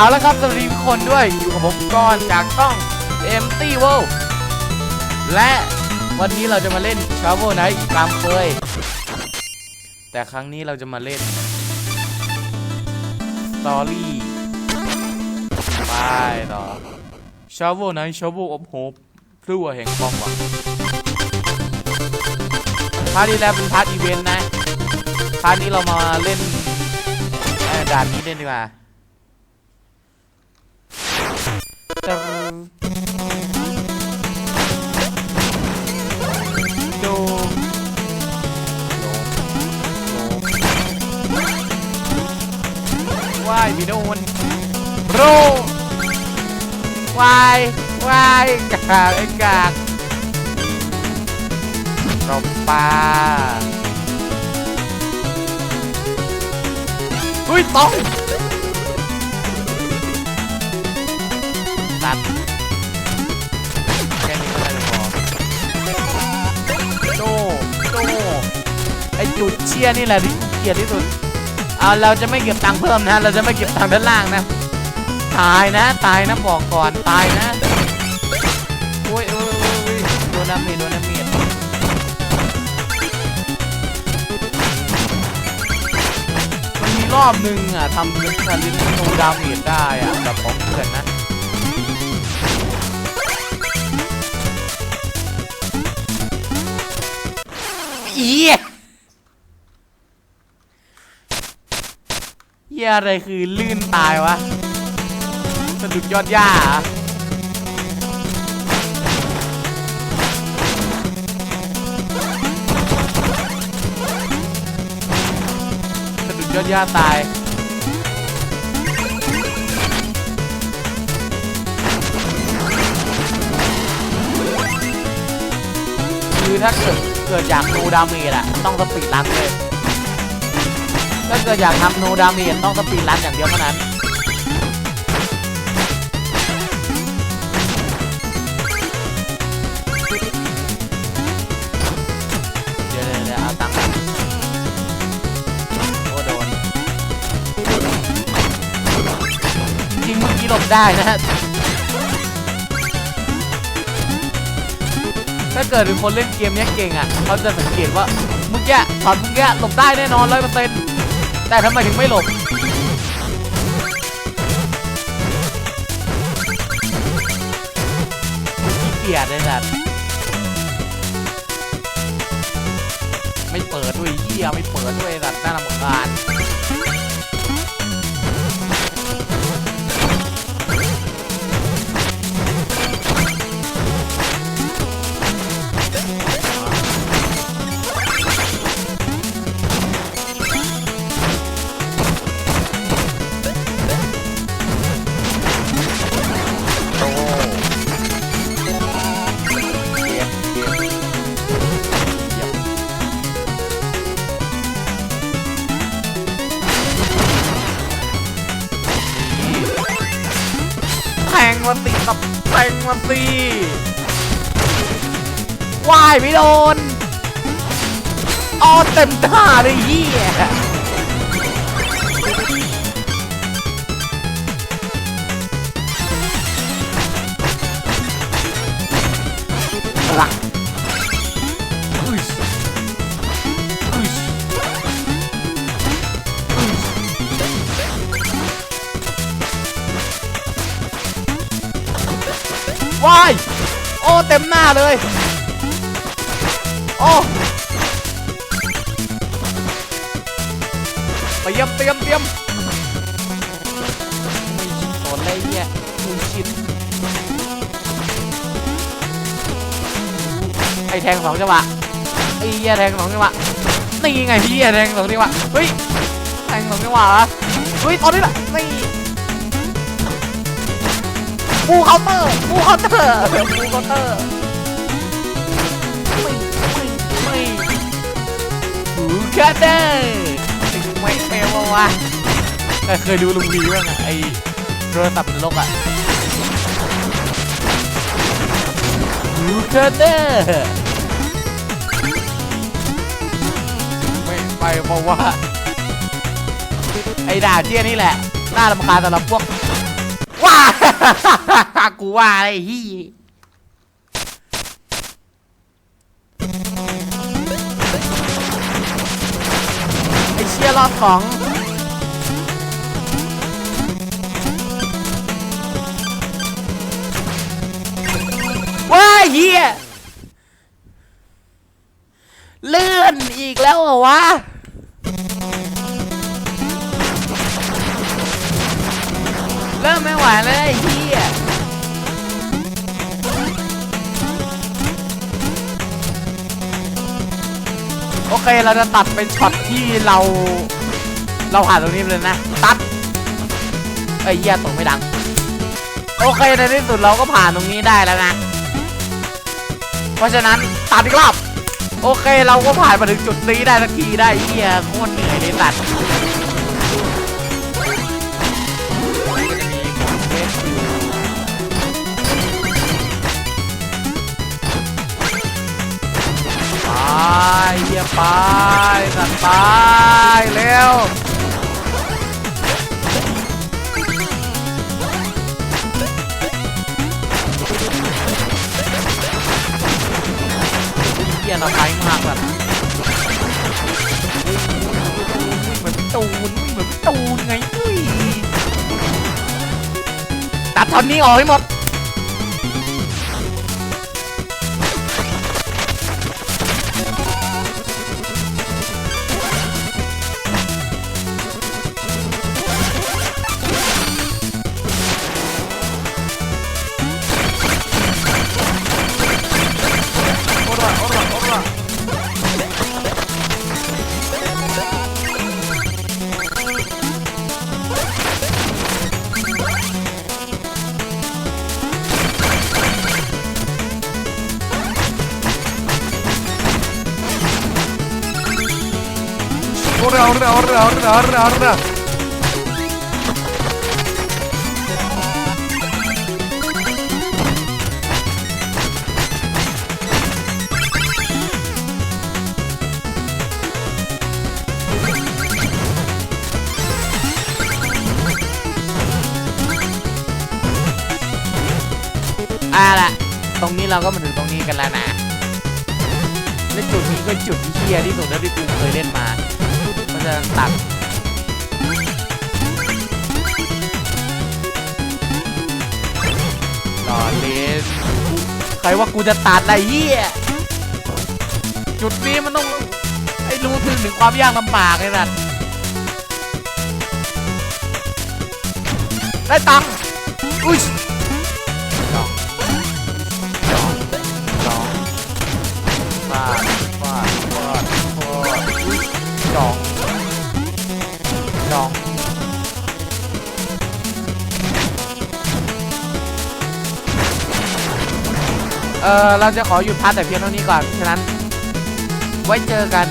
เอาละครับสวัสดีทุกคนด้วยอยู่กับผมก้อนจากช่อง Empty World และวันนี้เราจะมาเล่น Travel Night อีกตามเคยแต่ครั้งนี้เราจะมาเล่น Story ไปต่อ Travel Night Travel of Hope พลั่วแห่งความหวังพาร์ทที่แล้วเป็นพาร์ทอีเวนต์นะพาร์ทนี้เรามาเล่นด่านนี้เล่นดีกว่า ยวายกากไอ้กากรบปลาอุ้ยต้องตัดแค่นี้ก็ได้พอโจโจไอจุดเชียนี่แหละที่เกลียดที่สุดเอาเราจะไม่เก็บตังค์เพิ่มนะ เราจะไม่เก็บตังค์ด้านล่างนะ ตายนะ ตายนะบอกก่อน ตายนะ ดนน้ำเมียโดนน้ำเมียมันมีรอบหนึ่งอะทำเป็นคารินโนดาเมจได้อะแบบของเพื่อนนะอีเหี้ยอะไรคือลื่นตายวะสะดุดยอดหญ้า ดยอดหญ้าตาย คือถ้าเกิดเกิดอยากนูดาเมจอะต้องสปีดรันเลย ถ้าเกิดอยากทำโนดาเมจต้องสปีดรันอย่างเดียวเท่านั้น หลบได้นะฮะถ้าเกิดเป็นคนเล่นเกมนี้เก่งอะเขาจะสังเกตว่ามื่อกี้ตอนมื่อกี้หลบได้แน่นอนร้อยเปอร์เซ็นต์แต่ทำไมถึงไม่หลบขี้เกียจเลยสัตว์ไม่เปิดด้วยเหี้ยไม่เปิดด้วยสัตว์น่ารำคาญ มันตีกับแตงมันตีว่ายไม่โดนอ๋อเต็มท่าเลยเฮีย โอ้เต็มหน้าเลย โอ้เตรียมเตรียมเตรียมไม่ชินโดนเลยเนี่ยมึงชินไอแทงสองจังหวะไอ้เหี้ยแทงสองจังหวะนี่ไงพี่เหี้ยแทงสองจังหวะเฮ้ยแทงสองจังหวะเฮ้ยตอนนี้แหละนี่ ปูเคาน์เตอร์ปูเคาน์เตอร์ปูเคาน์เตอร์ไม่ไม่ไม่ปูเคาน์เตอร์ไม่เฟลวะใครเคยดูลุงวีบ้างอะไอโทรศัพท์นรกอะปูเคาน์เตอร์ไม่ไปเพราะว่าไอ้ด่าเจี้ยนี่แหละน่ารำคาญสำหรับพวก ว้ากูว่าไอ้ฮียไอ้เชี่ยรอบสองว้าเฮียเลื่อนอีกแล้วเหรอวะ เริ่มไม่ไหวเลยไอ้เฮียโอเคเราจะตัดเป็นช็อตที่เรา เราผ่านตรงนี้เลยนะ ตัดไอ้เหี้ยตกไม่ดัง โอเคในที่สุดเราก็ผ่านตรงนี้ได้แล้วนะ เพราะฉะนั้นตัดอีกรอบโอเคเราก็ผ่านมาถึงจุดนี้ได้สักทีได้เฮียโคตรเหนื่อยเลยตัด ไปสัตว์ไปเร็วเฮียเราไปมากแบบเหมือนตูนเหมือนตูนไงตัดท่อนนี้ออกให้หมด Orra, orra, orra, orra, orra, orra. อะล่ะ ตรงนี้เราก็มาถึงตรงนี้กันแล้วนะ และจุดนี้ก็จุดที่เฮียที่สุดเท่าที่กูเคยเล่นมา เพราะฉะนั้นตัดรอเลนใครว่ากูจะตัดอะไรเฮียจุดนี้มันต้องให้รู้ถึงถึงความยากลำบากเลยนะได้ตังค์อุ้ย เออเราจะขอหยุดพักแต่เพียงเท่านี้ก่อนฉะนั้น ไว้เจอกัน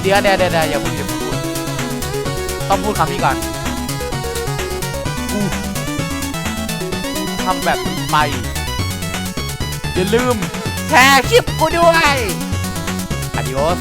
เดี๋ยวเดี๋ยวเดี๋ยวเดี๋ยวอย่าพูดอย่าพูดต้องพูดคำนี้ก่อนกูทำแบบไป อย่าลืมแชร์คลิปกูด้วย Adios